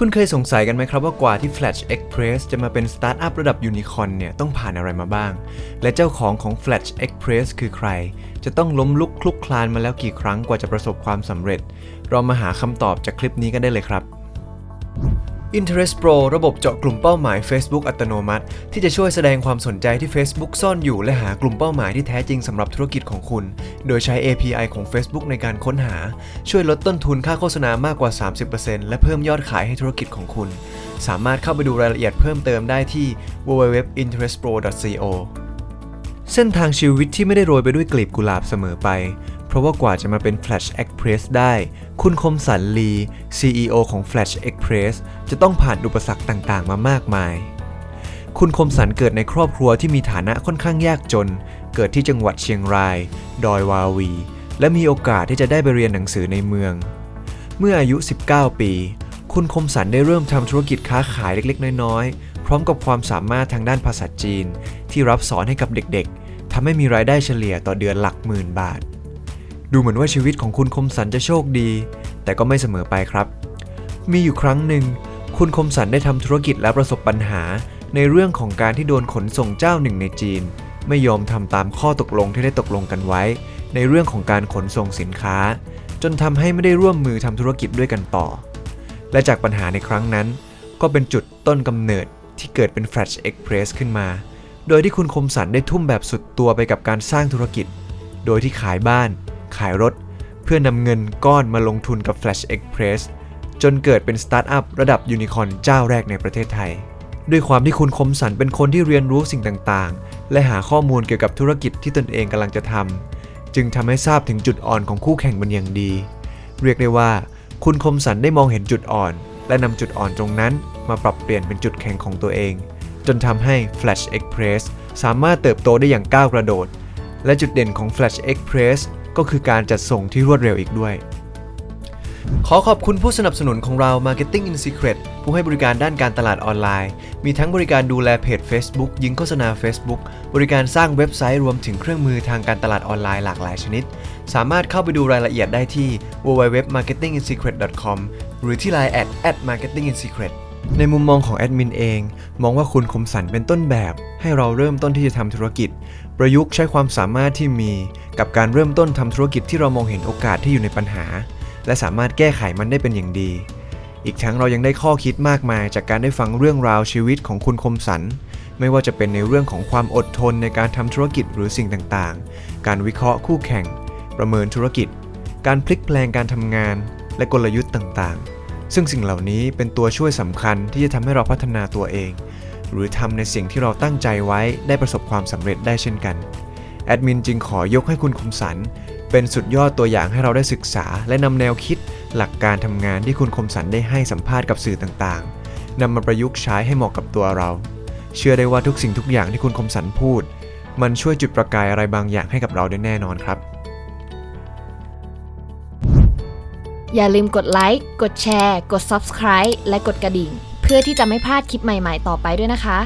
คุณเคยสงสัยกันไหมครับว่ากว่าที่ Flash Express จะมาเป็นสตาร์ทอัพระดับยูนิคอนเนี่ยต้องผ่านอะไรมาบ้าง และเจ้าของของ Flash Express คือใคร จะต้องล้มลุกคลุกคลานมาแล้วกี่ครั้งกว่าจะประสบความสำเร็จ เรามาหาคำตอบจากคลิปนี้กันได้เลยครับ Interest Pro ระบบเจาะกลุ่มเป้าหมาย Facebook อัตโนมัติ ที่จะช่วยแสดงความสนใจที่ Facebook ซ่อนอยู่ และหากลุ่มเป้าหมายที่แท้จริงสำหรับธุรกิจของคุณ โดยใช้ API ของ Facebook ในการค้นหา ช่วยลดต้นทุนค่าโฆษณามากกว่า 30%และเพิ่มยอดขายให้ธุรกิจของคุณ สามารถเข้าไปดูรายละเอียดเพิ่มเติมได้ที่ www.interestpro.co เส้นทางชีวิตที่ไม่ได้โรยไปด้วยกลีบกุหลาบเสมอไป ราะว่ากว่าจะมาเป็น Flash Express ได้ คุณคมสันลี CEO ของ Flash Express จะต้องผ่านอุปสรรคต่างๆ มามากมาย คุณคมสันเกิดในครอบครัวที่มีฐานะค่อนข้างยากจน เกิดที่จังหวัดเชียงราย ดอยวาวี และมีโอกาสที่จะได้ไปเรียนหนังสือในเมือง เมื่ออายุ 19 ปี คุณคมสันได้เริ่มทำธุรกิจค้าขายเล็กๆ น้อยๆ พร้อมกับความสามารถทางด้านภาษาจีน ที่รับสอนให้กับเด็กๆทำให้มีรายได้เฉลี่ยต่อเดือนหลักหมื่นบาท ดูเหมือนว่าชีวิตของคุณคมสันจะโชคดี แต่ก็ไม่เสมอไปครับ มีอยู่ครั้งหนึ่ง คุณคมสันได้ทำธุรกิจและประสบปัญหา ในเรื่องของการที่โดนขนส่งเจ้าหนึ่งในจีน ไม่ยอมทำตามข้อตกลงที่ได้ตกลงกันไว้ ในเรื่องของการขนส่งสินค้า จนทำให้ไม่ได้ร่วมมือทำธุรกิจด้วยกันต่อ และจากปัญหาในครั้งนั้น ก็เป็นจุดต้นกำเนิดที่เกิดเป็น Flash Express ขึ้นมา โดยที่คุณคมสันได้ทุ่มแบบสุดตัวไปกับการสร้างธุรกิจ โดยที่ขายบ้าน ขายรถ เพื่อนำเงินก้อนมาลงทุนกับ Flash Express จนเกิดเป็นสตาร์ทอัพระดับยูนิคอ n เจ้าแรกในประเทศไทย ด้วยความที่คุณคมสันเป็นคนที่เรียนรู้สิ่งต่างๆ และหาข้อมูลเกี่ยวกับธุรกิจที่ตนเองกำลังจะทำจึงทำให้ทราบถึงจุดอ่อนของคู่แข่งเป็นอย่างดี เรียกได้ว่า คุณคมสันได้มองเห็นจุดอ่อน และนำจุดอ่อนตรงนั้น มาปรับเปลี่ยนเป็นจุดแข็งของตัวเอง จนทำให้ Flash Express สามารถเติบโตได้อย่างก้าวกระโดด และจุดเด่นของ Flash Express ก็คือการจัดส่งที่รวดเร็วอีกด้วย ขอขอบคุณผู้สนับสนุนของเรา Marketing in Secret ผู้ให้บริการด้านการตลาดออนไลน์ มีทั้งบริการดูแลเพจ Facebook ยิงโฆษณา Facebook บริการสร้างเว็บไซต์รวมถึงเครื่องมือทางการตลาดออนไลน์หลากหลายชนิด สามารถเข้าไปดูรายละเอียดได้ที่ www.marketinginsecret.com หรือที่ Line at @marketinginsecret ในมุมมองของแอดมินเอง มองว่าคุณคมสันเป็นต้นแบบ ให้เราเริ่มต้นที่จะทำธุรกิจ ประยุกต์ใช้ความสามารถที่มี กับการเริ่มต้นทำธุรกิจที่เรามองเห็นโอกาสที่อยู่ในปัญหา และสามารถแก้ไขมันได้เป็นอย่างดี อีกทั้งเรายังได้ข้อคิดมากมาย จากการได้ฟังเรื่องราวชีวิตของคุณคมสัน ไม่ว่าจะเป็นในเรื่องของความอดทนในการทำธุรกิจหรือสิ่งต่างๆ การวิเคราะห์คู่แข่ง ประเมินธุรกิจ การพลิกแปลงการทำงาน และกลยุทธ์ต่างๆ ซึ่งสิ่งเหล่านี้เป็นตัวช่วยสำคัญที่จะทำให้เราพัฒนาตัวเอง หรือทำในสิ่งที่เราตั้งใจไว้ได้ประสบความสำเร็จได้เช่นกัน แอดมินจึงขอยกให้คุณคมสัน เป็นสุดยอดตัวอย่างให้เราได้ศึกษา และนำแนวคิด หลักการทำงานที่คุณคมสันได้ให้สัมภาษณ์กับสื่อต่างๆนำมาประยุกต์ใช้ให้เหมาะกับตัวเรา เชื่อได้ว่าทุกสิ่งทุกอย่างที่คุณคมสันพูด มันช่วยจุดประกายอะไรบางอย่างให้กับเราได้แน่นอนครับ อย่าลืมกดไลค์ กดแชร์ กด Subscribe และกดกระดิ่ง เพื่อที่จะไม่พลาดคลิปใหม่ๆ ต่อไปด้วยนะคะ